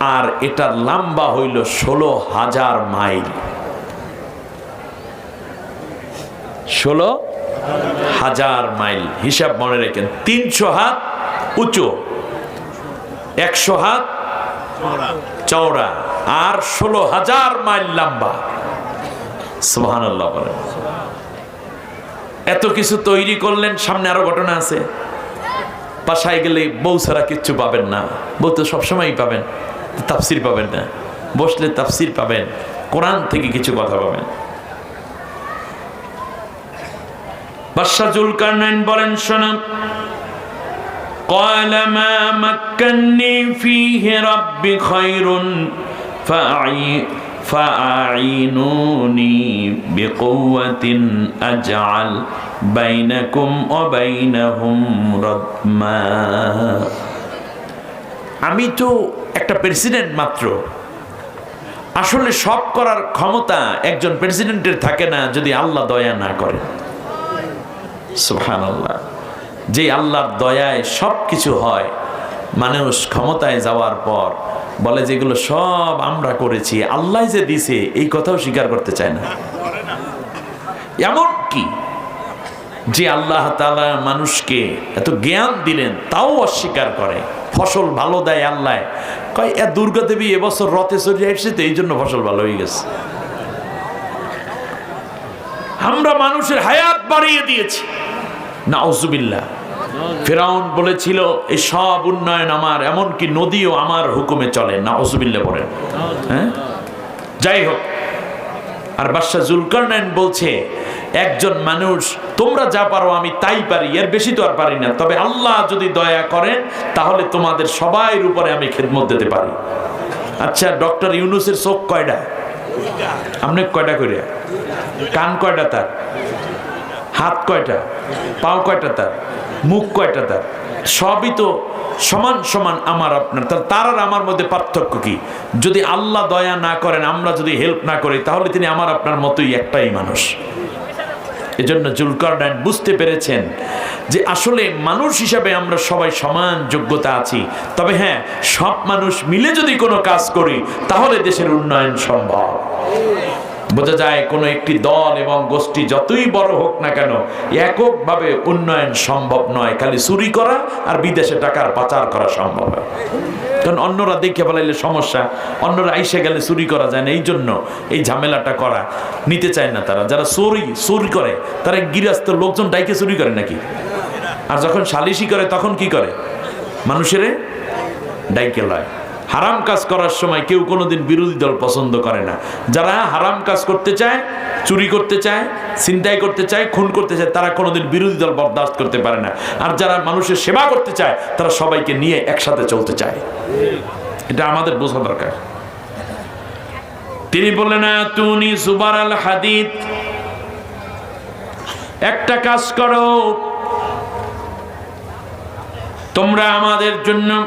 আর এটার লম্বা হইল ষোলো হাজার মাইল। ষোলো হাজার মাইল। হিসাব মনে রেখেন, তিনশো হাত উঁচু, একশো হাত চওড়া, আর ষোলো হাজার মাইল লম্বা। সুহান এত কিছু তৈরি করলেন, সামনে আরও ঘটনা আছে। বাসায় গেলে বউ ছাড়া কিচ্ছু পাবেন না। বউ তো সবসময়ই পাবেন। তাফসির পাবেন না বসলে তাফসির পাবেন কোরআন থেকে কিছু কথা পাবেন বাদশাহ জুলকারনাইন বলেন শোনা قال ما مكني فيه ربي خير فأعي فأعينوني بقوة أجعل بينكم وبينهم ردما আমি তো একটা প্রেসিডেন্ট মাত্র। আসলে সব করার ক্ষমতা একজন প্রেসিডেন্টের থাকে না যদি আল্লাহ দয়া না করে। সুহান আল্লাহ যে আল্লাহর দয়ায় সব কিছু হয়, মানুষ ক্ষমতায় যাওয়ার পর বলে যেগুলো সব আমরা করেছি, আল্লাহ যে দিছে, এই কথাও স্বীকার করতে চায় না। এমন কি যে আল্লাহ তালা মানুষকে এত জ্ঞান দিলেন, তাও অস্বীকার করে। ফসল ভালো দেয় আল্লাহ। কয়, এ দুর্গা দেবী এবছর রথে চলে এসেছে তো এই জন্য ফসল ভালো হয়ে গেছে। আমরা মানুষের হায়াত বাড়িয়ে দিয়েছি। নাউজুবিল্লাহ। ফেরাউন বলেছিল এই সব উন্নয়ন আমার, এমনকি নদীও আমার হুকুমে চলে। নাউজুবিল্লাহ বলেন হ্যাঁ? যাই হোক, আর বাদশাহ জুলকারনাইন বলছে, একজন মানুষ তোমরা যা পারো আমি তাই পারি, এর বেশি তো আর পারি না। তবে আল্লাহ যদি দয়া করেন, তাহলে তোমাদের সবাইয়ের উপরে আমি খেদমত দিতে পারি। আচ্ছা ডক্টর ইউনুসের চোখ কয়টা আপনি কয়টা করে কান কয়টা তার? হাত কয়টা? পাও কয়টা তার? মুখ কয়টা তার? সবই তো সমান সমান আমার আপনার। তার আর আমার মধ্যে পার্থক্য কি? যদি আল্লাহ দয়া না করেন, আমরা যদি হেল্প না করি, তাহলে তিনি আমার আপনার মতোই একটাই মানুষ। এজন্য জুলকারনাইন বুঝতে পেরেছেন যে আসলে মানুষ হিসাবে আমরা সবাই সমান যোগ্যতা আছি। তবে হ্যাঁ সব মানুষ মিলে যদি কোনো কাজ করি, তাহলে দেশের উন্নয়ন সম্ভব। বোঝা যায় কোনো একটি দল এবং গোষ্ঠী যতই বড় হোক না কেন এককভাবে উন্নয়ন সম্ভব নয়। খালি চুরি করা আর বিদেশে টাকার পাচার করা সম্ভব হয়। কারণ অন্যরা দেখে বলাইলে সমস্যা। অন্যরা আইসে গেলে চুরি করা যায় না এই জন্য এই ঝামেলাটা করা। নিতে চায় না তারা। যারা চুরি চুরি করে, তারা গিরাস্ত লোকজন ডাইকে চুরি করে নাকি? আর যখন সালিশি করে, তখন কি করে? মানুষের ডাইকে লয়। হারাম কাজ করার সময় কেউ কোনোদিন বিরোধী দল পছন্দ করে না। যারা হারাম কাজ করতে চায়, চুরি করতে চায়, ছিনতাই করতে চায়, খুন করতে চায়, তারা কোনোদিন বিরোধী দল বরদাস্ত করতে পারে না। আর যারা মানুষের সেবা করতে চায়, তারা সবাইকে নিয়ে একসাথে চলতে চায়। এটা আমাদের বোঝা দরকার। তিনি বললেন তুনি সুবার আল হাদিদ। একটা কাজ করো। তোমরা আমাদের জন্য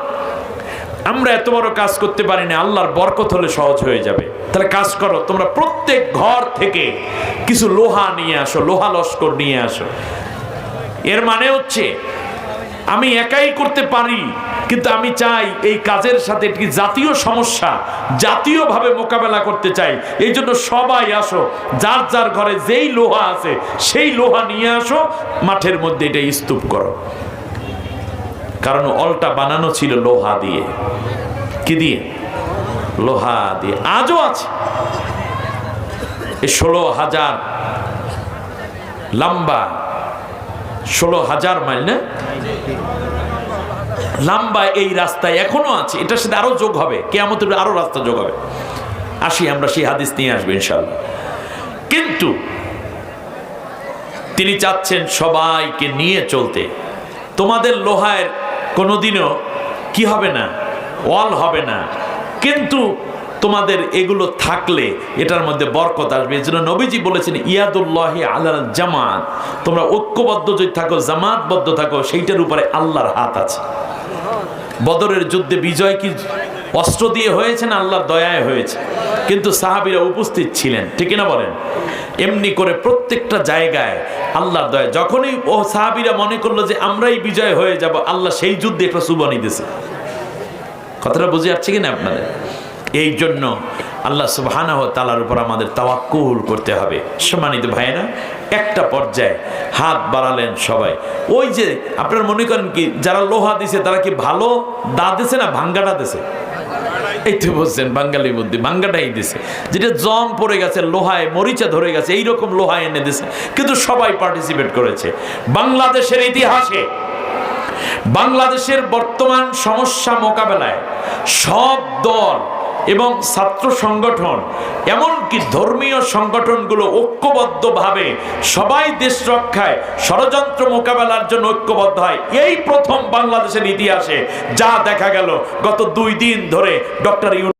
আমরা এত বড় কাজ করতে পারি না, আল্লাহর বরকত হলে সহজ হয়ে যাবে। তাহলে কাজ করো, তোমরা প্রত্যেক ঘর থেকে কিছু লোহা নিয়ে আসো, লোহা লস্কর নিয়ে আসো। এর মানে হচ্ছে, আমি একাই করতে পারি, কিন্তু আমি চাই এই কাজের সাথে একটি জাতীয় সমস্যা, জাতীয়ভাবে মোকাবেলা করতে চাই। এই জন্য সবাই আসো, যার যার ঘরে যেই লোহা আছে, সেই লোহা নিয়ে আসো, মাঠের মধ্যে এটা স্তূপ করো। কারণ অলটা বানানো ছিল লোহা দিয়ে। কি দিয়ে? লোহা দিয়ে। আজও আছে। এই ষোলো হাজার লম্বা, ষোলো হাজার মাইল, না? লম্বা এই রাস্তায় এখনও আছে। এটার সাথে আরও যোগ হবে। কে কেয়ামতের আরও রাস্তা যোগ হবে। আসি, আমরা সেই হাদিস নিয়ে আসব ইনশাল্লাহ কিন্তু তিনি চাচ্ছেন সবাইকে নিয়ে চলতে। তোমাদের লোহায় কোনোদিনও কি হবে না? ওয়াল হবে না। কিন্তু তোমাদের এগুলো থাকলে এটার মধ্যে বরকত আসবে। এই জন্য নবীজি বলেছেন, ইয়াদুল্লাহ আল্লাহ জামাত। তোমরা ঐক্যবদ্ধ যদি থাকো, জামাতবদ্ধ থাকো, সেইটার উপরে আল্লাহর হাত আছে। বদরের যুদ্ধে বিজয় কি অস্ত্র দিয়ে হয়েছে না আল্লাহর দয়ায় হয়েছে। কিন্তু সাহাবিরা উপস্থিত ছিলেন, ঠিক না বলেন? এমনি করে প্রত্যেকটা জায়গায় আল্লাহর দয়া। যখনই ও সাহাবিরা মনে করল যে আমরাই বিজয় হয়ে যাব, আল্লাহ সেই যুদ্ধে একটা সুবানি দিছে। কথাটা বুঝে যাচ্ছে কিনা আপনাদের? এই জন্য আল্লাহ সুবহানাহ তালার উপর আমাদের তাওয়াক্কুল করতে হবে। সম্মানিত ভাইয়েরা, একটা পর্যায়ে হাত বাড়ালেন সবাই। ওই যে আপনারা মনে করেন কি, যারা লোহা দিছে, তারা কি ভালো দা দিছে না ভাঙ্গাটা দিছে? এই তো বলছেন বাঙালির বুদ্ধি ভাঙ্গাটাই দিছে। যেটা জং পড়ে গেছে, লোহায়, মরিচা ধরে গেছে, এইরকম লোহা এনে দিছে। কিন্তু সবাই পার্টিসিপেট করেছে। বাংলাদেশের ইতিহাসে, বাংলাদেশের বর্তমান সমস্যা মোকাবেলায় সব দল এবং ছাত্র সংগঠন, এমনকি ধর্মীয় সংগঠনগুলো ঐক্যবদ্ধভাবে সবাই দেশ রক্ষায়, ষড়যন্ত্র মোকাবেলার জন্য ঐক্যবদ্ধ হয়। এই প্রথম বাংলাদেশের ইতিহাসে যা দেখা গেল গত দুই দিন ধরে ডক্টর